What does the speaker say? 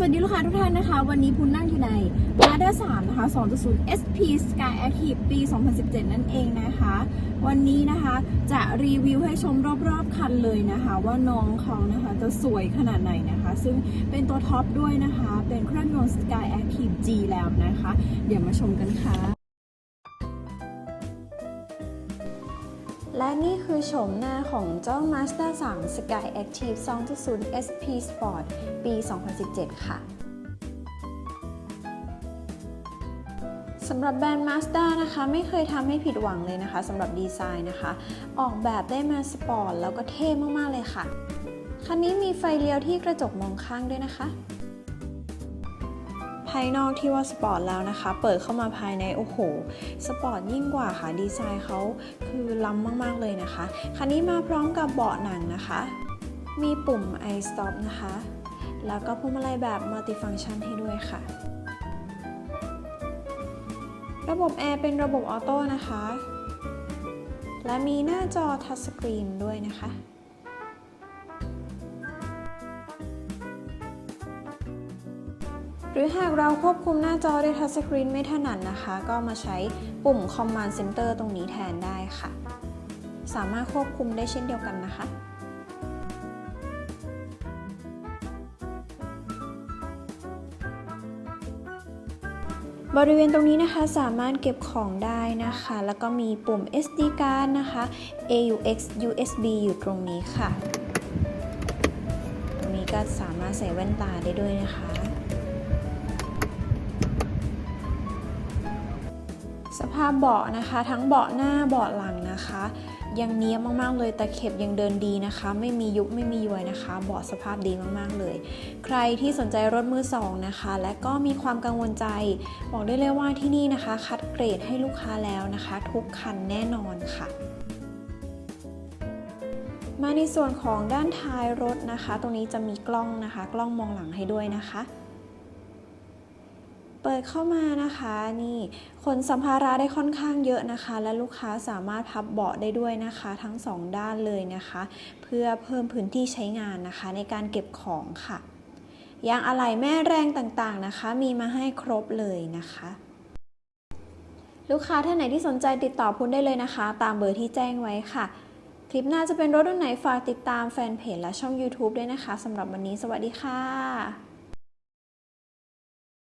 สวัสดีลูกค้าทุกท่านนะคะ วันนี้พุนนั่งอยู่ใน Mazda 3 นะคะ 2.0 SP Sky Active ปี 2017 นั่นเองนะคะ วันนี้นะคะจะรีวิวให้ชมรอบๆ คันเลยนะคะ ว่าน้องเขานะคะจะสวยขนาดไหนนะคะ ซึ่งเป็นตัวท็อปด้วยนะคะ เป็นเครื่องยนต์ Sky Active G แล้วนะคะ เดี๋ยวมาชมกันค่ะ และนี่คือโฉมหน้าของเจ้า Mazda 3 Sky Active 2.0 SP Sport ปี 2017 ค่ะสำหรับแบรนด์ Mazda นะคะไม่เคยทำให้ผิดหวังเลยนะคะสำหรับดีไซน์นะคะ ออกแบบได้มาสปอร์ตแล้วก็เท่มาก ๆ เลยค่ะ คันนี้มีไฟเลี้ยวที่กระจกมองข้างด้วยนะคะ ภายนอกที่ว่าสปอร์ตแล้วนะคะ เปิดเข้ามาภายในโอ้โห สปอร์ตยิ่งกว่าค่ะ ดีไซน์เขาคือล้ำมาก ๆ เลยนะคะ คันนี้มาพร้อมกับเบาะหนังนะคะ มีปุ่ม i stop นะคะ แล้วก็พวงมาลัยแบบ multifunction ให้ด้วยค่ะ ระบบแอร์เป็นระบบออโต้นะคะ และมีหน้าจอทัชสกรีนด้วยนะคะ รือหากเราควบคุมหน้าจอด้วยทัชสกรีนไม่ถนัดนะคะ ก็มาใช้ปุ่ม Command Center ตรงนี้แทนได้ค่ะ สามารถควบคุมได้เช่นเดียวกันนะคะบริเวณตรงนี้นะคะสามารถเก็บของได้นะคะ แล้วก็มีปุ่ม SD card นะคะ AUX USB อยู่ตรงนี้ค่ะ ตรงนี้ก็สามารถใส่แว่นตาได้ด้วยนะคะ สภาพเบาะนะคะ ทั้งเบาะหน้าเบาะหลังนะคะ ยังเนี้ยมากๆเลยแต่เข็บยังเดินดีนะคะ ไม่มียุบไม่มีย้วยนะคะ เบาะสภาพดีมากๆเลย ใครที่สนใจรถมือสองนะคะ และก็มีความกังวลใจ บอกได้เลยว่าที่นี่นะคะ คัดเกรดให้ลูกค้าแล้วนะคะ ทุกคันแน่นอนค่ะมาในส่วนของด้านท้ายรถนะคะ ตรงนี้จะมีกล้องนะคะ กล้องมองหลังให้ด้วยนะคะ เปิดเข้ามานะคะนี่ขนสัมภาระได้ค่อนข้างเยอะนะคะ และลูกค้าสามารถพับเบาะได้ด้วยนะคะ ทั้งสองด้านเลยนะคะ เพื่อเพิ่มพื้นที่ใช้งานนะคะ ในการเก็บของค่ะยางอะไหล่แม่แรงต่างๆนะคะ มีมาให้ครบเลยนะคะ ลูกค้าท่านไหนที่สนใจติดต่อพุ้นได้เลยนะคะ ตามเบอร์ที่แจ้งไว้ค่ะ คลิปหน้าจะเป็นรถรุ่นไหนฝากติดตามแฟนเพจและช่อง YouTube ด้วยนะคะสำหรับวันนี้สวัสดีค่ะ